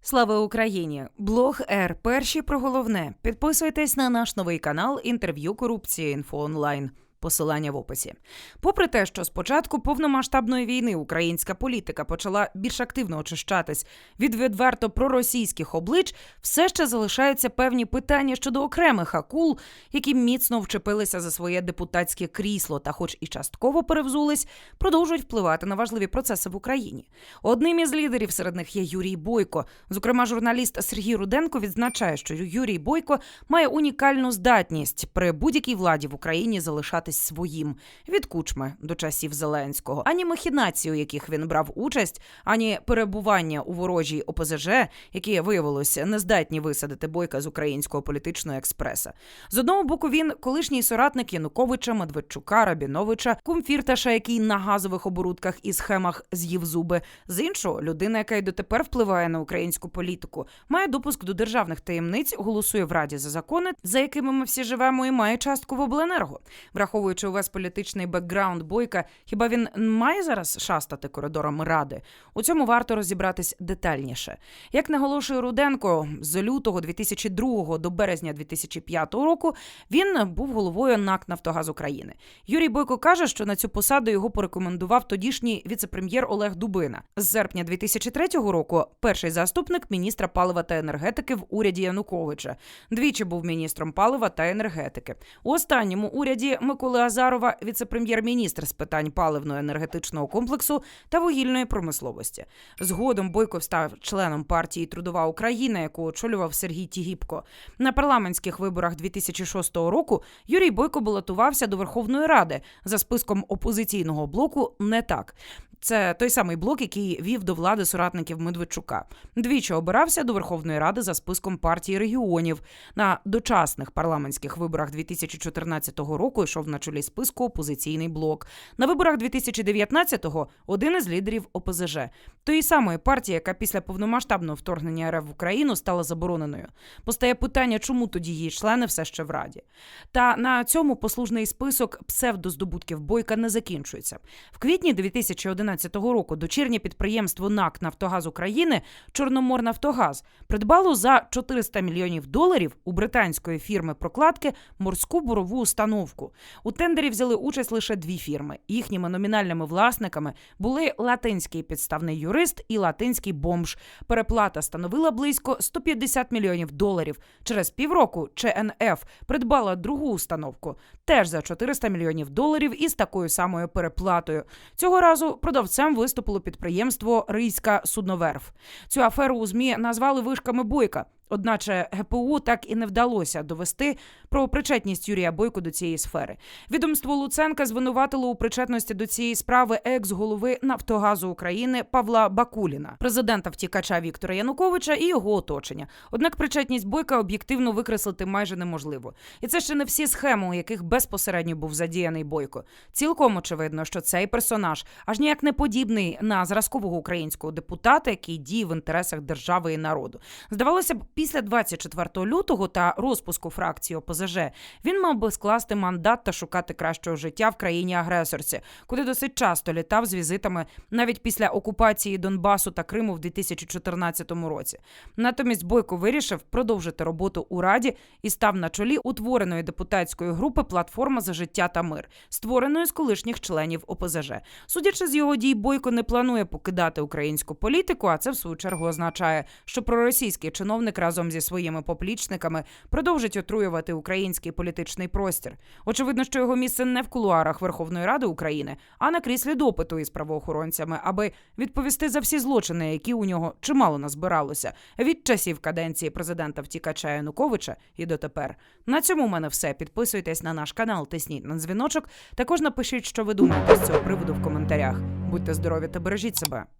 Слава Україні! Блог Р. Перші про головне. Підписуйтесь на наш новий канал інтерв'ю корупції інфо онлайн. Посилання в описі. Попри те, що з початку повномасштабної війни українська політика почала більш активно очищатись від відверто проросійських облич, все ще залишаються певні питання щодо окремих акул, які міцно вчепилися за своє депутатське крісло та, хоч і частково перевзулись, продовжують впливати на важливі процеси в Україні. Одним із лідерів серед них є Юрій Бойко. Зокрема, журналіст Сергій Руденко відзначає, що Юрій Бойко має унікальну здатність при будь-якій владі в Україні залишатись своїм від кучми до часів Зеленського. Ані махінації, у яких він брав участь, ані перебування у ворожій ОПЗЖ, які виявилося нездатні висадити бойка з українського політичного експреса. З одного боку, він колишній соратник Януковича, Медведчука, Рабіновича, кум Фірташа, який на газових оборудках і схемах з'їв зуби. З іншого, людина, яка й дотепер впливає на українську політику, має допуск до державних таємниць, голосує в раді за закони, за якими ми всі живемо, і має частку в обленерго. Враховуючи увесь політичний бекграунд бойка, хіба він має зараз шастати коридорами ради? У цьому варто розібратись детальніше. Як наголошує Руденко, з лютого 2002 до березня 2005 року він був головою НАК Нафтогаз України. Юрій Бойко каже, що на цю посаду його порекомендував тодішній віцепрем'єр Олег Дубина. З серпня 2003 року перший заступник міністра палива та енергетики в уряді Януковича. Двічі був міністром палива та енергетики. У останньому уряді Миколи Азарова віце-прем'єр-міністр з питань паливно-енергетичного комплексу та вугільної промисловості. Згодом Бойко став членом партії Трудова Україна, яку очолював Сергій Тігіпко. На парламентських виборах 2006 року Юрій Бойко балотувався до Верховної Ради за списком опозиційного блоку не так. Це той самий блок, який вів до влади соратників Медведчука. Двічі обирався до Верховної Ради за списком партії регіонів. На дочасних парламентських виборах 2014 року йшов на чолі списку опозиційний блок. На виборах 2019-го – один із лідерів ОПЗЖ, тої самої партії, яка після повномасштабного вторгнення РФ в Україну стала забороненою. Постає питання, чому тоді її члени все ще в раді. Та на цьому послужний список псевдоздобутків бойка не закінчується. В квітні 2011 року дочірнє підприємство НАК Нафтогаз України Чорноморнафтогаз придбало за 400 мільйонів доларів у британської фірми прокладки морську бурову установку. У тендері взяли участь лише дві фірми. Їхніми номінальними власниками були латинський підставний юрист і латинський бомж. Переплата становила близько 150 мільйонів доларів. Через півроку ЧНФ придбала другу установку теж за 400 мільйонів доларів із такою самою переплатою. Цього разу продавцем виступило підприємство Рийська судноверф. Цю аферу у змі назвали вишками бойка. Одначе ГПУ так і не вдалося довести про причетність Юрія Бойко до цієї сфери. Відомство Луценка звинуватило у причетності до цієї справи екс-голови Нафтогазу України Павла Бакуліна, президента втікача Віктора Януковича і його оточення. Однак причетність Бойка об'єктивно викреслити майже неможливо. І це ще не всі схеми, у яких безпосередньо був задіяний Бойко. Цілком очевидно, що цей персонаж аж ніяк не подібний на зразкового українського депутата, який діє в інтересах держави і народу. Здавалося б, після 24 лютого та розпуску фракції ОПЗЖ він мав би скласти мандат та шукати кращого життя в країні агресорці, куди досить часто літав з візитами навіть після окупації Донбасу та Криму в 2014 році. Натомість Бойко вирішив продовжити роботу у раді і став на чолі утвореної депутатської групи Платформа за життя та мир, створеної з колишніх членів ОПЗЖ. Судячи з його дій, Бойко не планує покидати українську політику, а це в свою чергу означає, що проросійський чиновник разом зі своїми поплічниками продовжить отруювати український політичний простір. Очевидно, що його місце не в кулуарах Верховної Ради України, а на кріслі допиту із правоохоронцями, аби відповісти за всі злочини, які у нього чимало назбиралося від часів каденції президента втікача Януковича і дотепер. На цьому в мене все. Підписуйтесь на наш канал, тисніть на дзвіночок. Також напишіть, що ви думаєте з цього приводу в коментарях. Будьте здорові та бережіть себе.